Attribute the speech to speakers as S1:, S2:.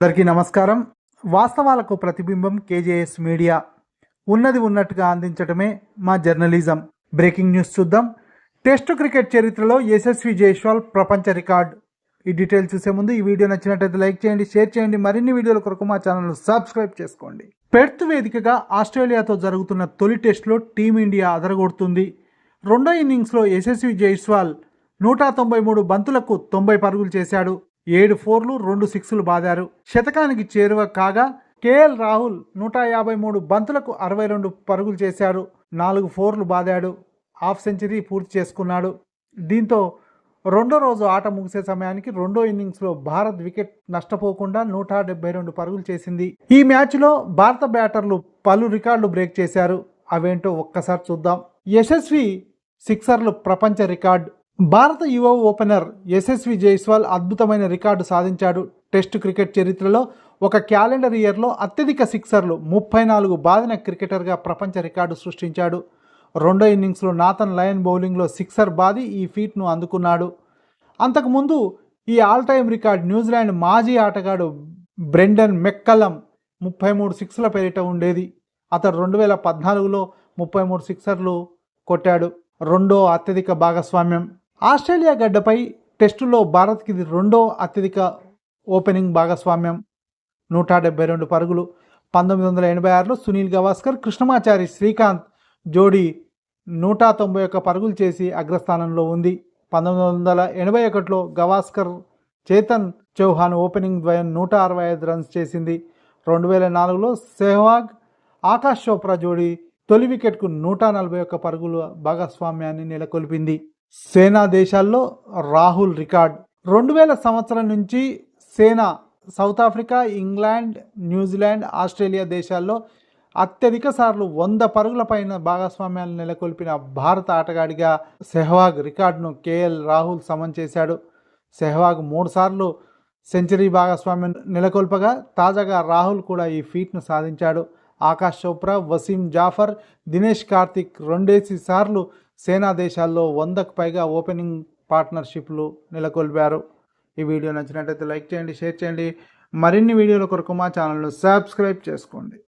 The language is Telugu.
S1: అందరికీ నమస్కారం. వాస్తవాలకు ప్రతిబింబం కేజేఎస్ మీడియా. ఉన్నది ఉన్నట్టుగా అందించడమే మా జర్నలిజం. బ్రేకింగ్ న్యూస్ చూద్దాం. టెస్ట్ క్రికెట్ చరిత్రలో యశస్వి జైస్వాల్ ప్రపంచ రికార్డ్. ఈ డీటెయిల్ చూసే ముందు ఈ వీడియో నచ్చినట్లయితే లైక్ చేయండి షేర్ చేయండి మరిన్ని వీడియోల కొరకు మా ఛానల్ సబ్స్క్రైబ్ చేసుకోండి. పెర్త్ వేదికగా ఆస్ట్రేలియాతో జరుగుతున్న తొలి టెస్టులో టీమిండియా అదరగొడుతుంది. రెండో ఇన్నింగ్స్లో యశస్వి జైస్వాల్ నూట తొంభై మూడు బంతులకు తొంభై పరుగులు చేశాడు. ఏడు ఫోర్లు రెండు సిక్స్లు బాదారు. శతకానికి చేరువ కాగా కేఎల్ రాహుల్ నూట యాభై మూడు బంతులకు అరవై రెండు పరుగులు చేశాడు నాలుగు ఫోర్లు బాదాడు. హాఫ్ సెంచరీ పూర్తి చేసుకున్నాడు. దీంతో రెండో రోజు ఆట ముగిసే సమయానికి రెండో ఇన్నింగ్స్లో భారత్ వికెట్ నష్టపోకుండా నూట డెబ్బై రెండు పరుగులు చేసింది. ఈ మ్యాచ్లో భారత బ్యాటర్లు పలు రికార్డులు బ్రేక్ చేశారు. అవేంటో ఒక్కసారి చూద్దాం. యశస్వి సిక్సర్లు ప్రపంచ రికార్డు. భారత యువ ఓపెనర్ యశస్వి జైస్వాల్ అద్భుతమైన రికార్డు సాధించాడు. టెస్ట్ క్రికెట్ చరిత్రలో ఒక క్యాలెండర్ ఇయర్లో అత్యధిక సిక్సర్లు ముప్పై నాలుగు బాదిన క్రికెటర్గా ప్రపంచ రికార్డు సృష్టించాడు. రెండో ఇన్నింగ్స్లో నాథన్ లయన్ బౌలింగ్లో సిక్సర్ బాది ఈ ఫీట్ను అందుకున్నాడు. అంతకుముందు ఈ ఆల్ టైమ్ రికార్డ్ న్యూజిలాండ్ మాజీ ఆటగాడు బ్రెండన్ మెక్కలం ముప్పై మూడు సిక్స్ల పేరిట ఉండేది. అతడు రెండు వేల పద్నాలుగులో ముప్పై మూడు సిక్సర్లు కొట్టాడు. రెండో అత్యధిక భాగస్వామ్యం. ఆస్ట్రేలియా గడ్డపై టెస్టులో భారత్కి ఇది రెండో అత్యధిక ఓపెనింగ్ భాగస్వామ్యం. నూట డెబ్బై రెండు పరుగులు. పంతొమ్మిది వందల ఎనభై ఆరులో సునీల్ గవాస్కర్ కృష్ణమాచారి శ్రీకాంత్ జోడీ నూట తొంభై ఒక్క పరుగులు చేసి అగ్రస్థానంలో ఉంది. పంతొమ్మిది వందల ఎనభై ఒకటిలో గవాస్కర్ చేతన్ చౌహాన్ ఓపెనింగ్ ద్వయం నూట అరవై ఐదు రన్స్ చేసింది. రెండు వేల నాలుగులో సెహ్వాగ్ ఆకాష్ చోప్రా జోడీ తొలి వికెట్కు నూట నలభై ఒక్క పరుగుల భాగస్వామ్యాన్ని నెలకొల్పింది. సేనా దేశాల్లో రాహుల్ రికార్డ్. రెండు వేల సంవత్సరం నుంచి SENA South Africa England New Zealand Australia దేశాల్లో అత్యధిక సార్లు వంద పరుగుల పైన భాగస్వామ్యాలు నెలకొల్పిన భారత ఆటగాడిగా సెహ్వాగ్ రికార్డును కేఎల్ రాహుల్ సమన్ చేశాడు. సెహ్వాగ్ మూడు సార్లు సెంచరీ భాగస్వామ్యం నెలకొల్పగా తాజాగా రాహుల్ కూడా ఈ ఫీట్ను సాధించాడు. ఆకాష్ చోప్రా వసీం జాఫర్ దినేష్ కార్తిక్ రెండేసి సార్లు సేనా దేశాల్లో వందకు పైగా ఓపెనింగ్ పార్ట్నర్షిప్లు నెలకొల్పారు. ఈ వీడియో నచ్చినట్లయితే లైక్ చేయండి షేర్ చేయండి. మరిన్ని వీడియోల కొరకు మా ఛానల్ను సబ్స్క్రైబ్ చేసుకోండి.